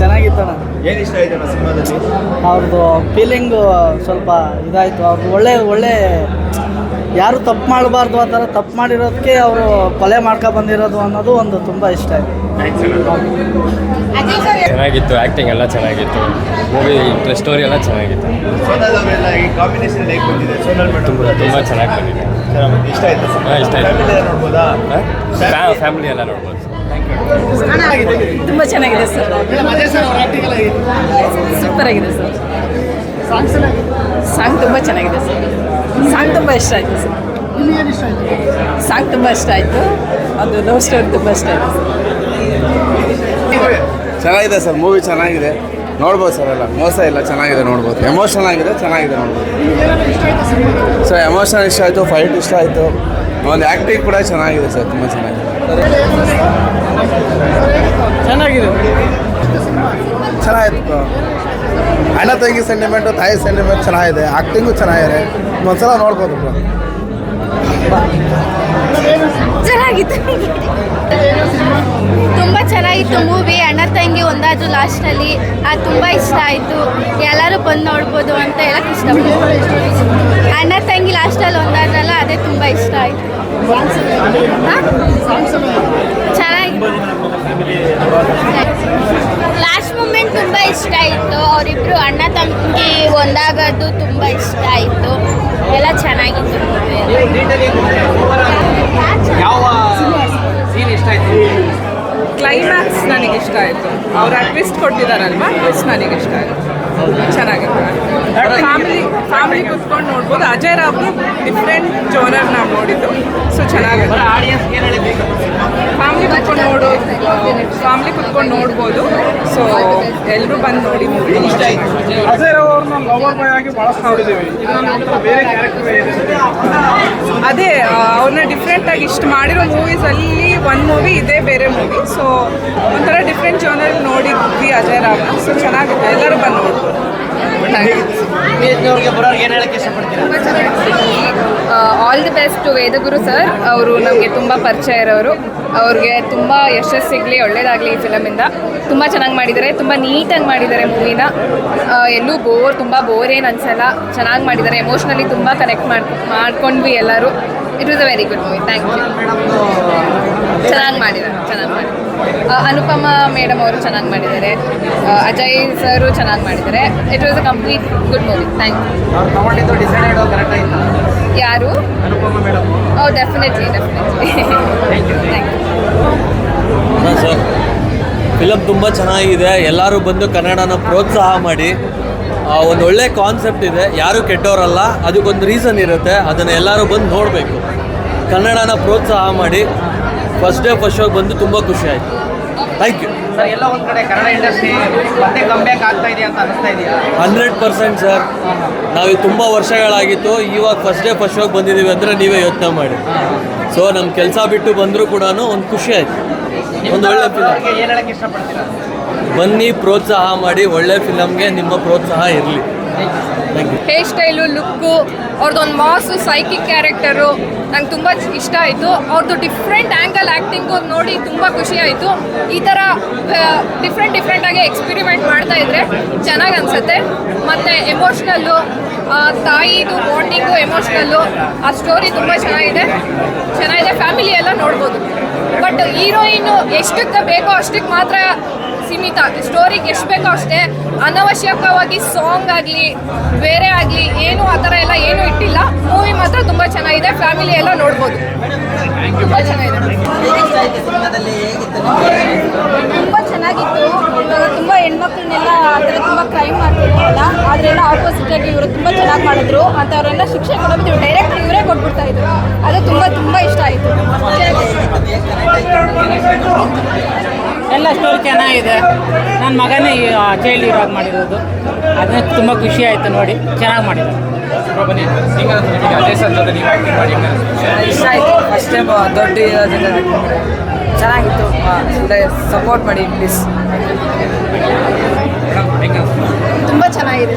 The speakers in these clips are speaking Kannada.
ಚೆನ್ನಾಗಿತ್ತಣ್ಣ. ಏನು ಇಷ್ಟ ಆಯ್ತಣ್ಣ ಸಿನಿಮಾದಲ್ಲಿ? ಅವ್ರದ್ದು ಫೀಲಿಂಗು ಸ್ವಲ್ಪ ಇದಾಯಿತು. ಅವ್ರದ್ದು ಒಳ್ಳೆ ಒಳ್ಳೆ ಯಾರು ತಪ್ಪು ಮಾಡಬಾರ್ದು ಆ ಥರ ತಪ್ಪು ಮಾಡಿರೋದಕ್ಕೆ ಅವರು ಕೊಲೆ ಮಾಡ್ಕೊ ಬಂದಿರೋದು ಅನ್ನೋದು ಒಂದು ತುಂಬ ಇಷ್ಟ ಆಯಿತು. ಚೆನ್ನಾಗಿತ್ತು ಆ್ಯಕ್ಟಿಂಗ್ ಎಲ್ಲ ಚೆನ್ನಾಗಿತ್ತು. ಮೂವಿ ಸ್ಟೋರಿ ಎಲ್ಲ ಚೆನ್ನಾಗಿತ್ತು. ಸೋನಲ್ ಅವರೆಲ್ಲ ಈ ಕಾಂಬಿನೇಷನ್ ಹೇಗೆ ಬಂದಿದೆ? ಸೋನಲ್ ತುಂಬ ಮೇಡಮ್ ತುಂಬ ಚೆನ್ನಾಗಿ ಬಂದಿದೆ. ಇಷ್ಟ ಆಯಿತು? ಇಷ್ಟ ಆಯ್ತು. ಫ್ಯಾಮಿಲಿ ನೋಡ್ಬೋದಾ? ಫ್ಯಾಮಿಲಿ ಎಲ್ಲ ನೋಡ್ಬೋದು. ತುಂಬ ಚೆನ್ನಾಗಿದೆ ಸರ್. ಸೂಪರ್ ಆಗಿದೆ ಸರ್. ಸಾಂಗ್ ತುಂಬ ಚೆನ್ನಾಗಿದೆ ಸರ್. ಸಾಂಗ್ ತುಂಬ ಇಷ್ಟ ಆಯಿತು ಸರ್. ಸಾಂಗ್ ತುಂಬ ಇಷ್ಟ ಆಯಿತು. ಅದು ಲವ್ ಸ್ಟೋರಿ ತುಂಬ ಇಷ್ಟ ಆಯಿತು ಚೆನ್ನಾಗಿದೆ ಸರ್ ಮೂವಿ ಚೆನ್ನಾಗಿದೆ. ನೋಡ್ಬೋದು ಸರ್ ಎಲ್ಲ, ಮೋಸ ಇಲ್ಲ, ಚೆನ್ನಾಗಿದೆ ನೋಡ್ಬೋದು. ಎಮೋಷನಲ್ ಆಗಿದೆ, ಚೆನ್ನಾಗಿದೆ ನೋಡ್ಬೋದು. ಸರ್ ಎಮೋಷನ್ ಇಷ್ಟ ಆಯಿತು ಫೈಟ್ ಇಷ್ಟ ಆಯಿತು. ಒಂದು ಆ್ಯಕ್ಟಿಂಗ್ ಕೂಡ ಚೆನ್ನಾಗಿದೆ ಸರ್, ತುಂಬ ಚೆನ್ನಾಗಿದೆ. ಚೆನ್ನಾಗಿದೆ. ಚೆನ್ನಾಗಿತ್ತು. ಅಣ್ಣ ತಂಗಿ ಸೆಂಟಿಮೆಂಟು ತಾಯಿ ಸೆಂಟಿಮೆಂಟ್ ಚೆನ್ನಾಗಿದೆ. ಆ್ಯಕ್ಟಿಂಗು ಚೆನ್ನಾಗಿದೆ. ಒಂದ್ಸಲ ನೋಡ್ಬೋದು ಬ್ರೋ ಚೆನ್ನಾಗಿತ್ತು ತುಂಬ ಚೆನ್ನಾಗಿತ್ತು ಮೂವಿ ಅಣ್ಣ ತಂಗಿ ಒಂದಾದ್ರು ಲಾಸ್ಟಲ್ಲಿ ಅದು ತುಂಬ ಇಷ್ಟ ಆಯಿತು. ಎಲ್ಲರೂ ಬಂದು ನೋಡ್ಬೋದು ಅಂತ ಹೇಳಕ್ಕೆ ಇಷ್ಟಪಡ್ತೀನಿ. ಅಣ್ಣ ತಂಗಿ ಲಾಸ್ಟಲ್ಲಿ ಒಂದಾದ್ರಲ್ಲ ಅದೇ ತುಂಬ ಇಷ್ಟ ಆಯಿತು. ಚೆನ್ನಾಗಿ ಲಾಸ್ಟ್ ಮೂಮೆಂಟ್ ತುಂಬ ಇಷ್ಟ ಆಯಿತು. ಅವರಿಬ್ಬರು ಅಣ್ಣ ತಂಗಿ ಒಂದಾಗದ್ದು ತುಂಬ ಇಷ್ಟ ಆಯಿತು. ಎಲ್ಲ ಚೆನ್ನಾಗಿತ್ತು ಕ್ಲೈಮ್ಯಾಕ್ಸ್ ನನಗೆ ಇಷ್ಟ ಆಯಿತು. ಅವ್ರು ಟ್ವಿಸ್ಟ್ ಕೊಟ್ಟಿದ್ದಾರಲ್ವಾ ಟ್ವಿಸ್ಟ್ ನನಗೆ ಇಷ್ಟ ಆಯಿತು. ಚೆನ್ನಾಗಿತ್ತು. ಫ್ಯಾಮಿಲಿ ಫ್ಯಾಮಿಲಿ ಕುತ್ಕೊಂಡು ನೋಡ್ಬೋದು. ಅಜಯ್ ರಾವ್ ಡಿಫ್ರೆಂಟ್ ಜೋನರ್ ನಾವು ನೋಡಿದ್ದು. ಸೊ ಚೆನ್ನಾಗಿದೆ. ಫ್ಯಾಮಿಲಿ ಕುತ್ಕೊಂಡು ನೋಡೋ ಫ್ಯಾಮಿಲಿ ಕುತ್ಕೊಂಡು ನೋಡ್ಬೋದು. ಸೊ ಎಲ್ಲರೂ ಬಂದು ನೋಡಿ ಮೂವಿ ಇಷ್ಟ ಆಯ್ತು. ಅಜಯ್ ರಾವ್ ಅವ್ರನ್ನ ಲವರ್ ಬಾಯ್ ಆಗಿ ಬಹಳಷ್ಟು ನೋಡಿದ್ದೀವಿ ಇದನ್ನ ನೋಡಿದ್ರೆ ಬೇರೆ ಕ್ಯಾರೆಕ್ಟರ್ ಇದೆ. ಅದೇ ಅವ್ರನ್ನ ಡಿಫ್ರೆಂಟ್ ಆಗಿ ಇಷ್ಟು ಮಾಡಿರೋ ಮೂವೀಸಲ್ಲಿ ಒಂದು ಮೂವಿ ಇದೇ ಬೇರೆ ಮೂವಿ ಸೊ ಒಂಥರ ಡಿಫ್ರೆಂಟ್ ಜೋನಲ್ಲಿ ನೋಡಿದ್ವಿ ಅಜಯ್ ರಾವ್ನ. ಸೊ ಚೆನ್ನಾಗಿದೆ. ಎಲ್ಲರೂ ಬಂದು ನೋಡ್ಬೋದು. All the best to Vedaguru sir ಅವರು ನಮಗೆ ತುಂಬ ಪರಿಚಯ ಇರೋರು. ಅವ್ರಿಗೆ ತುಂಬ ಯಶಸ್ಸು ಸಿಗಲಿ ಒಳ್ಳೇದಾಗಲಿ ಈ ಫಿಲಮಿಂದ ತುಂಬ ಚೆನ್ನಾಗಿ ಮಾಡಿದ್ದಾರೆ. ತುಂಬ ನೀಟಾಗಿ ಮಾಡಿದ್ದಾರೆ ಮೂವಿನ ಎಲ್ಲೂ ಬೋರ್ ತುಂಬ ಬೋರ್ ಏನು ಅನ್ಸಲ್ಲ. ಚೆನ್ನಾಗಿ ಮಾಡಿದ್ದಾರೆ. ಎಮೋಷ್ನಲಿ ತುಂಬ ಕನೆಕ್ಟ್ ಮಾಡ್ ಮಾಡ್ಕೊಂಡ್ವಿ ಎಲ್ಲರೂ. It was a very good movie thank you ಚೆನ್ನಾಗಿ ಮಾಡಿದ್ದಾರೆ. ಚೆನ್ನಾಗಿ ಮಾಡಿ ಅನುಪಮ ಮೇಡಮ್ ಅವರು ಚೆನ್ನಾಗಿ ಮಾಡಿದ್ದಾರೆ. ಅಜಯ್ ಸರು ಚೆನ್ನಾಗಿ ಮಾಡಿದ್ದಾರೆ. It was a complete good movie thank you ಯಾರು? ಓ definitely definitely thank you sir film ತುಂಬ ಚೆನ್ನಾಗಿದೆ. ಎಲ್ಲರೂ ಬಂದು ಕನ್ನಡನ ಪ್ರೋತ್ಸಾಹ ಮಾಡಿ. ಒಂದು ಒಳ್ಳೆ ಕಾನ್ಸೆಪ್ಟ್ ಇದೆ. ಯಾರು ಕೆಟ್ಟವರಲ್ಲ ಅದಕ್ಕೊಂದು ರೀಸನ್ ಇರುತ್ತೆ. ಅದನ್ನು ಎಲ್ಲರೂ ಬಂದು ನೋಡಬೇಕು. ಕನ್ನಡನ ಪ್ರೋತ್ಸಾಹ ಮಾಡಿ. ಫಸ್ಟ್ ಡೇ ಫಸ್ಟ್ ಶೋಗೆ ಬಂದು ತುಂಬ ಖುಷಿ ಆಯಿತು. ಥ್ಯಾಂಕ್ ಯು ಸರ್ ಎಲ್ಲ ಒಂದು ಕಡೆ ಕನ್ನಡ ಇಂಡಸ್ಟ್ರಿ ಮತ್ತೆ ಕಂಬ್ಯಾಕ್ ಆಗ್ತಾ ಇದೆ ಅಂತ ಅನಿಸ್ತಾ ಇದೆಯಾ? ಹಂಡ್ರೆಡ್ ಪರ್ಸೆಂಟ್ ಸರ್ ನಾವು ತುಂಬ ವರ್ಷಗಳಾಗಿತ್ತು. ಇವಾಗ ಫಸ್ಟ್ ಡೇ ಫಸ್ಟ್ ಶೋಗೆ ಬಂದಿದ್ದೀವಿ ಅಂದರೆ ನೀವೇ ಯೋಚನೆ ಮಾಡಿ. ಸೊ ನಮ್ಮ ಕೆಲಸ ಬಿಟ್ಟು ಬಂದರೂ ಕೂಡ ಒಂದು ಖುಷಿ ಆಯಿತು. ಒಂದು ಒಳ್ಳೆ ಫಿಲಮ್ ಇಷ್ಟಪಡ್ತೀರಾ? ಬನ್ನಿ ಪ್ರೋತ್ಸಾಹ ಮಾಡಿ. ಒಳ್ಳೆ ಫಿಲಮ್ಗೆ ನಿಮ್ಮ ಪ್ರೋತ್ಸಾಹ ಇರಲಿ. Thank you hair style look ಅವ್ರದ್ದೊಂದು ಮಾಸು ಸೈಕಿಕ್ ಕ್ಯಾರೆಕ್ಟರು ನಂಗೆ ತುಂಬ ಇಷ್ಟ ಆಯಿತು. ಅವ್ರದ್ದು ಡಿಫ್ರೆಂಟ್ ಆ್ಯಂಗಲ್ ಆ್ಯಕ್ಟಿಂಗು ನೋಡಿ ತುಂಬ ಖುಷಿ ಆಯಿತು. ಈ ಥರ ಡಿಫ್ರೆಂಟ್ ಡಿಫ್ರೆಂಟಾಗಿ ಎಕ್ಸ್ಪೆರಿಮೆಂಟ್ ಮಾಡ್ತಾ ಇದ್ರೆ ಚೆನ್ನಾಗಿ ಅನಿಸುತ್ತೆ. ಮತ್ತು ಎಮೋಷ್ನಲ್ಲು ತಾಯಿದು ಬಾಂಡಿಂಗು ಎಮೋಷ್ನಲ್ಲು ಆ ಸ್ಟೋರಿ ತುಂಬ ಚೆನ್ನಾಗಿದೆ. ಚೆನ್ನಾಗಿದೆ. ಫ್ಯಾಮಿಲಿ ಎಲ್ಲ ನೋಡ್ಬೋದು. ಬಟ್ ಹೀರೋಯಿನ್ನು ಎಷ್ಟಕ್ಕೆ ಬೇಕೋ ಅಷ್ಟಕ್ಕೆ ಮಾತ್ರ ಸೀಮಿತ. ಸ್ಟೋರಿಗೆ ಎಷ್ಟು ಬೇಕೋ ಅಷ್ಟೇ ಅನವಶ್ಯಕವಾಗಿ ಸಾಂಗ್ ಆಗಲಿ ಬೇರೆ ಆಗಲಿ ಏನು ಆ ಥರ ಎಲ್ಲ ಏನೂ ಇಟ್ಟಿಲ್ಲ. ಮೂವಿ ಮಾತ್ರ ತುಂಬ ಚೆನ್ನಾಗಿದೆ ಫ್ಯಾಮಿಲಿ ಎಲ್ಲ ನೋಡ್ಬೋದು. ತುಂಬ ಚೆನ್ನಾಗಿದೆ. ತುಂಬ ಚೆನ್ನಾಗಿತ್ತು. ಇವಾಗ ತುಂಬ ಹೆಣ್ಮಕ್ಳನ್ನೆಲ್ಲ ಆ ಥರ ತುಂಬ ಕ್ರೈಮ್ ಮಾಡ್ತಿರ್ತಾರಲ್ಲ ಆದ್ರೆಲ್ಲ ಆಪೋಸಿಟ್ ಆಗಿ ಇವರು ತುಂಬ ಚೆನ್ನಾಗಿ ಮಾಡಿದ್ರು. ಅಂಥವ್ರೆಲ್ಲ ಶಿಕ್ಷೆ ಕೊಡೋದು ಇವ್ರು ಡೈರೆಕ್ಟ್ ಇವರೇ ಕೊಟ್ಬಿಡ್ತಾ ಇದ್ರು. ಅದು ತುಂಬ ತುಂಬ ಇಷ್ಟ ಆಯಿತು. ಎಲ್ಲ ಸ್ಟೋರಿ ಚೆನ್ನಾಗಿದೆ. ನನ್ನ ಮಗನೇ ಚೈಲ್ಡ್ ಇರೋದು ಮಾಡಿರೋದು. ಅದನ್ನ ತುಂಬ ಖುಷಿ ಆಯಿತು ನೋಡಿ. ಚೆನ್ನಾಗಿ ಮಾಡಿದ್ರು ಇಷ್ಟ ಆಯಿತು. ಫಸ್ಟ್ ಟೈಮ್ ದೊಡ್ಡ ಚೆನ್ನಾಗಿತ್ತು. ಸಪೋರ್ಟ್ ಮಾಡಿ ಪ್ಲೀಸ್ ತುಂಬ ಚೆನ್ನಾಗಿದೆ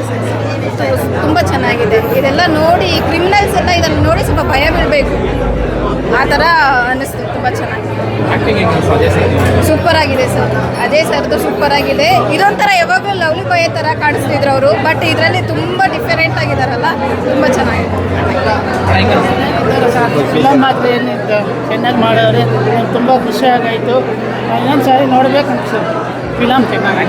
ತುಂಬ ಚೆನ್ನಾಗಿದೆ. ಇದೆಲ್ಲ ನೋಡಿ ಕ್ರಿಮಿನಲ್ಸ್ ಎಲ್ಲ ಇದನ್ನು ನೋಡಿ ಸ್ವಲ್ಪ ಭಯ ಬೀಳಬೇಕು. ಆ ಥರ ಅನ್ನಿಸ್ತು ತುಂಬ ಚೆನ್ನಾಗಿದೆ. ಸರ್ ಸೂಪರ್ ಆಗಿದೆ ಸರ್. ಅದೇ ಸರ್ದು ಸೂಪರ್ ಆಗಿದೆ. ಇದೊಂಥರ ಯಾವಾಗಲೂ ಲವ್ಲಿ ಬಾಯ್ ಥರ ಕಾಣಿಸ್ತಿದ್ರು ಅವರು ಬಟ್ ಇದರಲ್ಲಿ ತುಂಬ ಡಿಫರೆಂಟ್ ಆಗಿದಾರಲ್ಲ ತುಂಬ ಚೆನ್ನಾಗಿದೆ. ಫಿಲಮ್ ಮಾತ್ರ ಏನಿತ್ತು? ಚೆನ್ನಾಗಿ ಮಾಡೋರೆ ತುಂಬ ಖುಷಿ ಆಗಾಯಿತು. ಇನ್ನೊಂದು ಸಾರಿ ನೋಡ್ಬೇಕು ಅನ್ಸುತ್ತೆ ಫಿಲಮ್ ಚೆನ್ನಾಗಿ